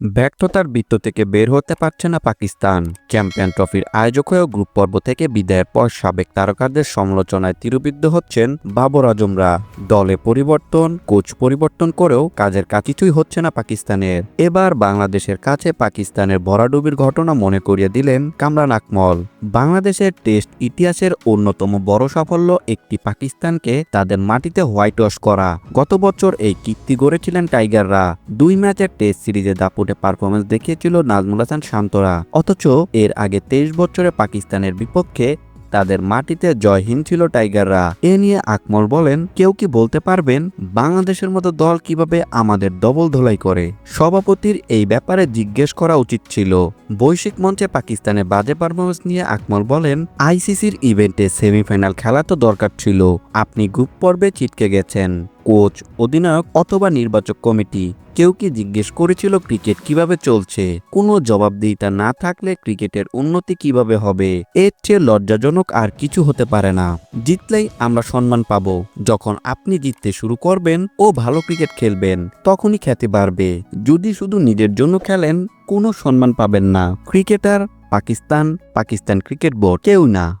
ব্যর্থতার বৃত্ত থেকে বের হতে পারছে না পাকিস্তান। চ্যাম্পিয়ন ট্রফির আয়োজক হয়েও গ্রুপ পর্ব থেকে বিদায়ের পর সাবেক তারকাদের সমালোচনায় তীরবিদ্ধ হচ্ছেন বাবর আজমরা। দলে পরিবর্তন, কোচ পরিবর্তন করেও কাজের কাজ কিছুই হচ্ছে না পাকিস্তানের। এবার বাংলাদেশের কাছে পাকিস্তানের ভরাডুবির ঘটনা মনে করিয়ে দিলেন কামরান আকমল। বাংলাদেশের টেস্ট ইতিহাসের অন্যতম বড় সাফল্য একটি পাকিস্তানকে তাদের মাটিতে হোয়াইট ওয়াশ করা। গত বছর এই কীর্তি গড়েছিলেন টাইগাররা। দুই ম্যাচের টেস্ট সিরিজে দাপুটে পারফরমেন্স দেখিয়েছিল নাজমুল হাসান শান্তরা। অথচ এর আগে তেইশ বছরে পাকিস্তানের বিপক্ষে তাদের মাটিতে জয়হীন ছিল টাইগাররা। এ নিয়ে আকমল বলেন, কেউ কি বলতে পারবেন বাংলাদেশের মতো দল কীভাবে আমাদের ডবল ধোলাই করে? সভাপতির এই ব্যাপারে জিজ্ঞেস করা উচিত ছিল। বৈশ্বিক মঞ্চে পাকিস্তানের বাজে পারফরমেন্স নিয়ে আকমল বলেন, আইসিসির ইভেন্টে সেমিফাইনাল খেলা তো দরকার ছিল। আপনি গ্রুপ পর্বে ছিটকে গেছেন। কোচ, অধিনায়ক অথবা নির্বাচক কমিটি। কেউ কি জিজ্ঞেস করেছিল ক্রিকেট কীভাবে চলছে? কোনো জবাবদিহিতা না থাকলে ক্রিকেটের উন্নতি কীভাবে হবে? এর চেয়ে লজ্জাজনক আর কিছু হতে পারে না। জিতলেই আমরা সম্মান পাব। যখন আপনি জিততে শুরু করবেন ও ভালো ক্রিকেট খেলবেন, তখনই খ্যাতি বাড়বে। যদি শুধু নিজের জন্য খেলেন, কোনো সম্মান পাবেন না। Cricketer Pakistan Pakistan cricket board. কেউ না।